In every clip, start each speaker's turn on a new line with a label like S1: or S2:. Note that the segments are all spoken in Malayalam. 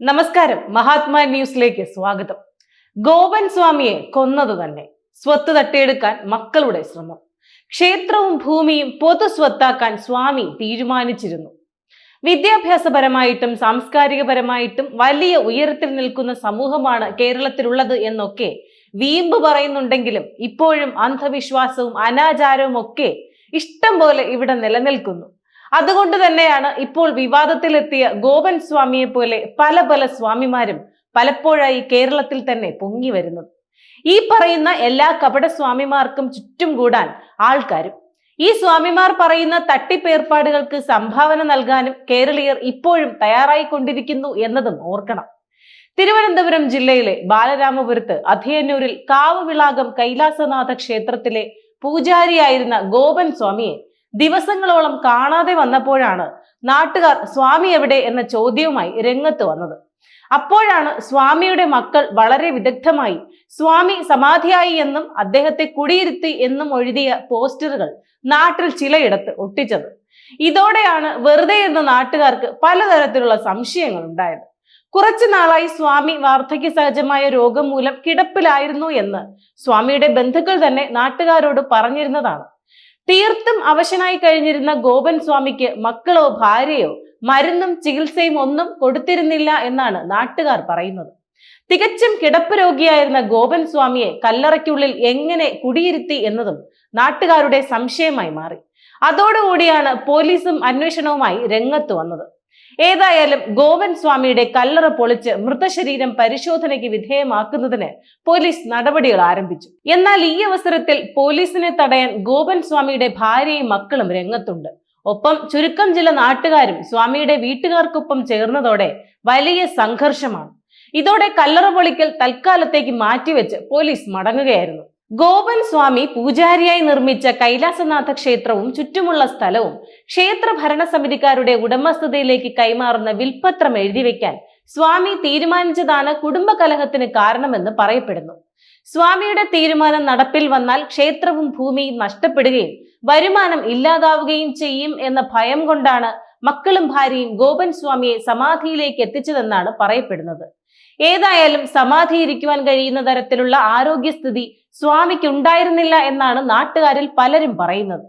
S1: നമസ്കാരം. മഹാത്മാ ന്യൂസിലേക്ക് സ്വാഗതം. ഗോപൻ സ്വാമിയെ കൊന്നത് തന്നെ സ്വത്ത് തട്ടിയെടുക്കാൻ മക്കളുടെ ശ്രമം. ക്ഷേത്രവും ഭൂമിയും പൊതു സ്വത്താക്കാൻ സ്വാമി തീരുമാനിച്ചിരുന്നു. വിദ്യാഭ്യാസപരമായിട്ടും സാംസ്കാരികപരമായിട്ടും വലിയ ഉയരത്തിൽ നിൽക്കുന്ന സമൂഹമാണ് കേരളത്തിലുള്ളത് എന്നൊക്കെ വീമ്പ് പറയുന്നുണ്ടെങ്കിലും ഇപ്പോഴും അന്ധവിശ്വാസവും അനാചാരവും ഒക്കെ ഇഷ്ടം പോലെ ഇവിടെ നിലനിൽക്കുന്നു. അതുകൊണ്ട് തന്നെയാണ് ഇപ്പോൾ വിവാദത്തിലെത്തിയ ഗോപൻ സ്വാമിയെ പോലെ പല പല സ്വാമിമാരും പലപ്പോഴായി കേരളത്തിൽ തന്നെ പൊങ്ങി വരുന്നത്. ഈ പറയുന്ന എല്ലാ കപട സ്വാമിമാർക്കും ചുറ്റും കൂടാൻ ആൾക്കാരും ഈ സ്വാമിമാർ പറയുന്ന തട്ടിപ്പേർപ്പാടുകൾക്ക് സംഭാവന നൽകാനും കേരളീയർ ഇപ്പോഴും തയ്യാറായിക്കൊണ്ടിരിക്കുന്നു എന്നതും ഓർക്കണം. തിരുവനന്തപുരം ജില്ലയിലെ ബാലരാമപുരത്ത് അധിയന്നൂരിൽ കാവുവിളാകം കൈലാസനാഥ ക്ഷേത്രത്തിലെ പൂജാരിയായിരുന്ന ഗോപൻ സ്വാമിയെ ദിവസങ്ങളോളം കാണാതെ വന്നപ്പോഴാണ് നാട്ടുകാർ സ്വാമി എവിടെ? എന്ന ചോദ്യവുമായി രംഗത്ത് വന്നത്. അപ്പോഴാണ് സ്വാമിയുടെ മക്കൾ വളരെ വിദഗ്ധമായി സ്വാമി സമാധിയായി എന്നും അദ്ദേഹത്തെ കുടിയിരുത്തി എന്നും എഴുതിയ പോസ്റ്ററുകൾ നാട്ടിൽ ചിലയിടത്ത് ഒട്ടിച്ചത്. ഇതോടെയാണ് വെറുതെ എന്ന നാട്ടുകാർക്ക് പലതരത്തിലുള്ള സംശയങ്ങൾ ഉണ്ടായത്. കുറച്ചു നാളായി സ്വാമി വാർദ്ധക്യ സഹജമായ രോഗം മൂലം കിടപ്പിലായിരുന്നു എന്ന് സ്വാമിയുടെ ബന്ധുക്കൾ തന്നെ നാട്ടുകാരോട് പറഞ്ഞിരുന്നതാണ്. തീർത്തും അവശനായി കഴിഞ്ഞിരുന്ന ഗോപൻ സ്വാമിക്ക് മക്കളോ ഭാര്യയോ മരുന്നും ചികിത്സയും ഒന്നും കൊടുത്തിരുന്നില്ല എന്നാണ് നാട്ടുകാർ പറയുന്നത്. തികച്ചും കിടപ്പ് രോഗിയായിരുന്ന ഗോപൻ സ്വാമിയെ കല്ലറയ്ക്കുള്ളിൽ എങ്ങനെ കുടിയിരുത്തി എന്നതും നാട്ടുകാരുടെ സംശയമായി മാറി. അതോടുകൂടിയാണ് പോലീസും അന്വേഷണവുമായി രംഗത്ത് വന്നത്. ഏതായാലും ഗോവൻ സ്വാമിയുടെ കല്ലറ പൊളിച്ച് മൃതശരീരം പരിശോധനയ്ക്ക് വിധേയമാക്കുന്നതിന് പോലീസ് നടപടികൾ ആരംഭിച്ചു. എന്നാൽ ഈ അവസരത്തിൽ പോലീസിനെ തടയാൻ ഗോപൻ സ്വാമിയുടെ ഭാര്യയും മക്കളും രംഗത്തുണ്ട്. ഒപ്പം ചുരുക്കം ചില നാട്ടുകാരും സ്വാമിയുടെ വീട്ടുകാർക്കൊപ്പം ചേർന്നതോടെ വലിയ സംഘർഷമാണ്. ഇതോടെ കല്ലറ പൊളിക്കൽ തൽക്കാലത്തേക്ക് മാറ്റിവെച്ച് പോലീസ് മടങ്ങുകയായിരുന്നു. ഗോപൻ സ്വാമി പൂജാരിയായി നിർമ്മിച്ച കൈലാസനാഥ ക്ഷേത്രവും ചുറ്റുമുള്ള സ്ഥലവും ക്ഷേത്ര ഭരണസമിതിക്കാരുടെ ഉടമസ്ഥതയിലേക്ക് കൈമാറുന്ന വിൽപത്രം എഴുതിവെക്കാൻ സ്വാമി തീരുമാനിച്ചതാണ് കുടുംബകലഹത്തിന് കാരണമെന്ന് പറയപ്പെടുന്നു. സ്വാമിയുടെ തീരുമാനം നടപ്പിൽ വന്നാൽ ക്ഷേത്രവും ഭൂമിയും നഷ്ടപ്പെടുകയും വരുമാനം ഇല്ലാതാവുകയും ചെയ്യും എന്ന ഭയം കൊണ്ടാണ് മക്കളും ഭാര്യയും ഗോപൻ സ്വാമിയെ സമാധിയിലേക്ക് എത്തിച്ചതെന്നാണ് പറയപ്പെടുന്നത്. ഏതായാലും സമാധി ഇരിക്കുവാൻ കഴിയുന്ന തരത്തിലുള്ള ആരോഗ്യസ്ഥിതി സ്വാമിക്ക് ഉണ്ടായിരുന്നില്ല എന്നാണ് നാട്ടുകാരിൽ പലരും പറയുന്നത്.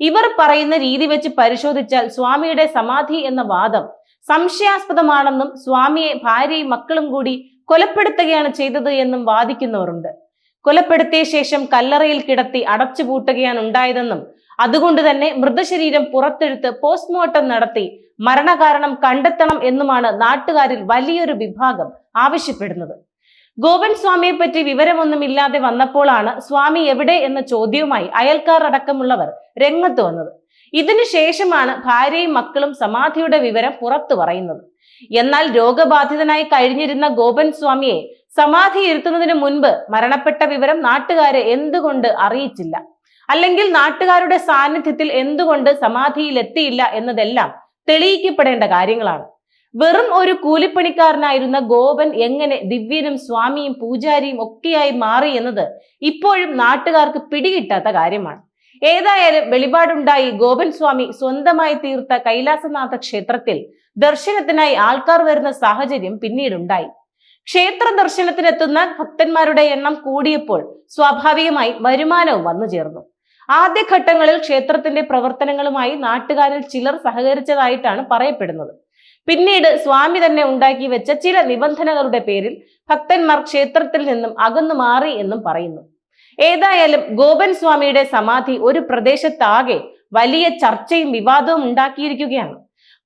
S1: ഇവർ പറയുന്ന രീതി വെച്ച് പരിശോധിച്ചാൽ സ്വാമിയുടെ സമാധി എന്ന വാദം സംശയാസ്പദമാണെന്നും സ്വാമിയെ ഭാര്യയും മക്കളും കൂടി കൊലപ്പെടുത്തുകയാണ് ചെയ്തത് എന്നും വാദിക്കുന്നവരുണ്ട്. കൊലപ്പെടുത്തിയ ശേഷം കല്ലറയിൽ കിടത്തി അടച്ചുപൂട്ടുകയാണ് ഉണ്ടായതെന്നും അതുകൊണ്ട് തന്നെ മൃതശരീരം പുറത്തെടുത്ത് പോസ്റ്റ്മോർട്ടം നടത്തി മരണകാരണം കണ്ടെത്തണം എന്നുമാണ് നാട്ടുകാരിൽ വലിയൊരു വിഭാഗം ആവശ്യപ്പെടുന്നത്. ഗോപൻ സ്വാമിയെ പറ്റി വിവരമൊന്നുമില്ലാതെ വന്നപ്പോഴാണ് സ്വാമി എവിടെ എന്ന ചോദ്യവുമായി അയൽക്കാർ അടക്കമുള്ളവർ രംഗത്ത് വന്നത്. ഇതിനു ശേഷമാണ് ഭാര്യയും മക്കളും സമാധിയുടെ വിവരം പുറത്തു പറയുന്നത്. എന്നാൽ രോഗബാധിതനായി കഴിഞ്ഞിരുന്ന ഗോപൻ സ്വാമിയെ സമാധി ഇരുത്തുന്നതിന് മുൻപ് മരണപ്പെട്ട വിവരം നാട്ടുകാരെ എന്തുകൊണ്ട് അറിയിച്ചില്ല? അല്ലെങ്കിൽ നാട്ടുകാരുടെ സാന്നിധ്യത്തിൽ എന്തുകൊണ്ട് സമാധിയിലെത്തിയില്ല എന്നതെല്ലാം തെളിയിക്കപ്പെടേണ്ട കാര്യങ്ങളാണ്. വെറും ഒരു കൂലിപ്പണിക്കാരനായിരുന്ന ഗോപൻ എങ്ങനെ ദിവ്യനും സ്വാമിയും പൂജാരിയും ഒക്കെയായി മാറി എന്നത് ഇപ്പോഴും നാട്ടുകാർക്ക് പിടികിട്ടാത്ത കാര്യമാണ്. ഏതായാലും വെളിപാടുണ്ടായി ഗോപൻ സ്വാമി സ്വന്തമായി തീർത്ത കൈലാസനാഥ ക്ഷേത്രത്തിൽ ദർശനത്തിനായി ആൾക്കാർ വരുന്ന സാഹചര്യം പിന്നീടുണ്ടായി. ക്ഷേത്ര ദർശനത്തിനെത്തുന്ന ഭക്തന്മാരുടെ എണ്ണം കൂടിയപ്പോൾ സ്വാഭാവികമായി വരുമാനവും വന്നു ചേർന്നു. ആദ്യഘട്ടങ്ങളിൽ ക്ഷേത്രത്തിന്റെ പ്രവർത്തനങ്ങളുമായി നാട്ടുകാരിൽ ചിലർ സഹകരിച്ചതായിട്ടാണ് പറയപ്പെടുന്നത്. പിന്നീട് സ്വാമി തന്നെ ഉണ്ടാക്കി വെച്ച ചില നിബന്ധനകളുടെ പേരിൽ ഭക്തന്മാർ ക്ഷേത്രത്തിൽ നിന്നും അകന്നു മാറി എന്നും പറയുന്നു. ഏതായാലും ഗോപൻ സ്വാമിയുടെ സമാധി ഒരു പ്രദേശത്താകെ വലിയ ചർച്ചയും വിവാദവും ഉണ്ടാക്കിയിരിക്കുകയാണ്.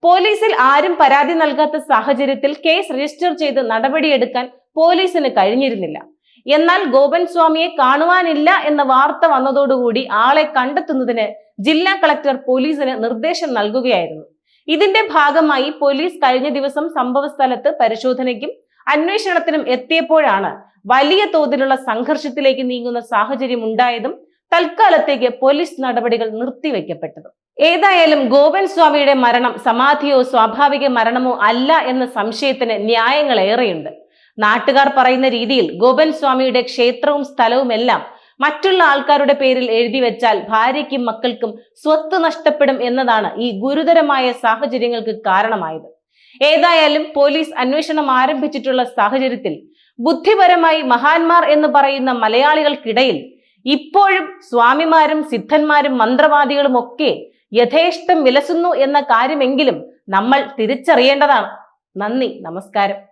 S1: പോലീസിൽ ആരും പരാതി നൽകാത്ത സാഹചര്യത്തിൽ കേസ് രജിസ്റ്റർ ചെയ്ത് നടപടിയെടുക്കാൻ പോലീസിന് കഴിഞ്ഞിരുന്നില്ല. എന്നാൽ ഗോപൻ സ്വാമിയെ കാണുവാനില്ല എന്ന വാർത്ത വന്നതോടുകൂടി ആളെ കണ്ടെത്തുന്നതിന് ജില്ലാ കളക്ടർ പോലീസിന് നിർദ്ദേശം നൽകുകയായിരുന്നു. ഇതിന്റെ ഭാഗമായി പോലീസ് കഴിഞ്ഞ ദിവസം സംഭവ സ്ഥലത്ത് പരിശോധനയ്ക്കും അന്വേഷണത്തിനും എത്തിയപ്പോഴാണ് വലിയ തോതിലുള്ള സംഘർഷത്തിലേക്ക് നീങ്ങുന്ന സാഹചര്യം ഉണ്ടായതും തൽക്കാലത്തേക്ക് പോലീസ് നടപടികൾ നിർത്തിവെക്കപ്പെട്ടതും. ഏതായാലും ഗോപൻ സ്വാമിയുടെ മരണം സമാധിയോ സ്വാഭാവിക മരണമോ അല്ല എന്ന സംശയത്തിന് ന്യായങ്ങൾ ഏറെയുണ്ട് നാട്ടുകാർ പറയുന്ന രീതിയിൽ ഗോപൻ സ്വാമിയുടെ ക്ഷേത്രവും സ്ഥലവും എല്ലാം മറ്റുള്ള ആൾക്കാരുടെ പേരിൽ എഴുതി വെച്ചാൽ ഭാര്യയ്ക്കും മക്കൾക്കും സ്വത്ത് നഷ്ടപ്പെടും എന്നതാണ് ഈ ഗുരുതരമായ സാഹചര്യങ്ങൾക്ക് കാരണമായത്. ഏതായാലും പോലീസ് അന്വേഷണം ആരംഭിച്ചിട്ടുള്ള സാഹചര്യത്തിൽ ബുദ്ധിപരമായി മഹാന്മാർ എന്ന് പറയുന്ന മലയാളികൾക്കിടയിൽ ഇപ്പോഴും സ്വാമിമാരും സിദ്ധന്മാരും മന്ത്രവാദികളും ഒക്കെ യഥേഷ്ടം വിലസുന്നു എന്ന കാര്യമെങ്കിലും നമ്മൾ തിരിച്ചറിയേണ്ടതാണ്. നന്ദി നമസ്കാരം.